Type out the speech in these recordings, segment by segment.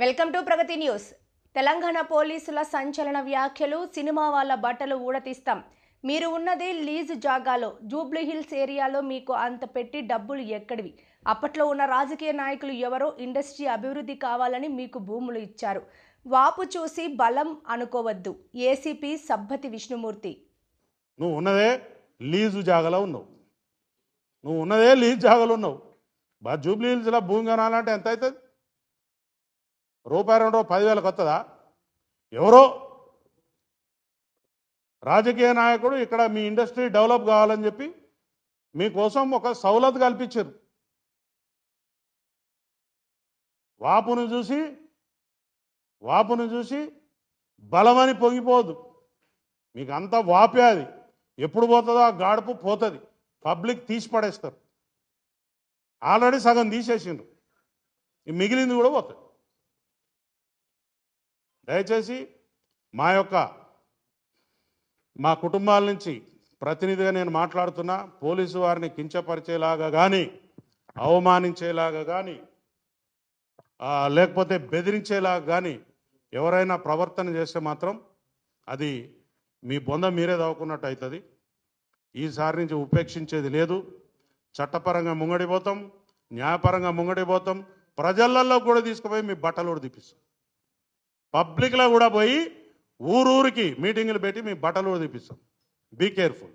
Welcome to Pragati news. Telangana పోలీసుల సంచలన వ్యాఖ్యలు సినిమా వాళ్ళ బట్టలు ఊడతీస్తాం. మీరు ఉన్నది లీజ్ జాగాలో జూబ్లీ హిల్స్ ఏరియాలో మీకు అంత పెట్టి డబ్బులు ఎక్కడివి? అప్పట్లో ఉన్న రాజకీయ నాయకులు ఎవరో ఇండస్ట్రీ అభివృద్ధి కావాలని మీకు భూములు ఇచ్చారు. వాపు చూసి బలం అనుకోవద్దు. ఏసీపీ సబ్బతి విష్ణుమూర్తి. నువ్వు ఉన్నదే లీజు జాగలో ఉన్నావు. నువ్వు ఉన్నదే లీజ్ జాగలో ఉన్నావు. జూబ్లీ జూబ్లీ హిల్స్లో భూమి కొనాలంటే ఎంత అవుతుంది రూపాయి రెండు రూపాయి పదివేలకు వస్తుందా ఎవరో? రాజకీయ నాయకుడు ఇక్కడ మీ ఇండస్ట్రీ డెవలప్ కావాలని చెప్పి మీకోసం ఒక సౌలత్ కల్పించారు. వాపును చూసి వాపును చూసి బలమని పొంగిపోదు. మీకు అంతా వాపే అది. ఎప్పుడు పోతుందో ఆ గాడుపు పోతుంది. పబ్లిక్ తీసి పడేస్తారు. ఆల్రెడీ సగం తీసేసిండ్రు. మిగిలింది కూడా పోతుంది. దయచేసి మా యొక్క మా కుటుంబాల నుంచి ప్రతినిధిగా నేను మాట్లాడుతున్నా పోలీసు వారిని కించపరిచేలాగా కానీ అవమానించేలాగా కానీ లేకపోతే బెదిరించేలాగా కానీ ఎవరైనా ప్రవర్తన చేస్తే మాత్రం అది మీ బొంద మీరే దావుకున్నట్టు అవుతుంది ఈసారి నుంచి ఉపేక్షించేది లేదు. చట్టపరంగా ముంగడిపోతాం న్యాయపరంగా ముంగడిపోతాం ప్రజలలో కూడా తీసుకుపోయి మీ బట్టలు కూడా తీపిస్తాం పబ్లిక్లో కూడా పోయి ఊరూరికి మీటింగులు పెట్టి మీ బట్టలు కూడా తీపిస్తాం be careful.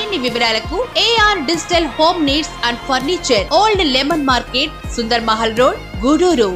మరిన్ని వివరాలకు AR digital home needs and furniture old lemon market Sundar Mahal road Gudur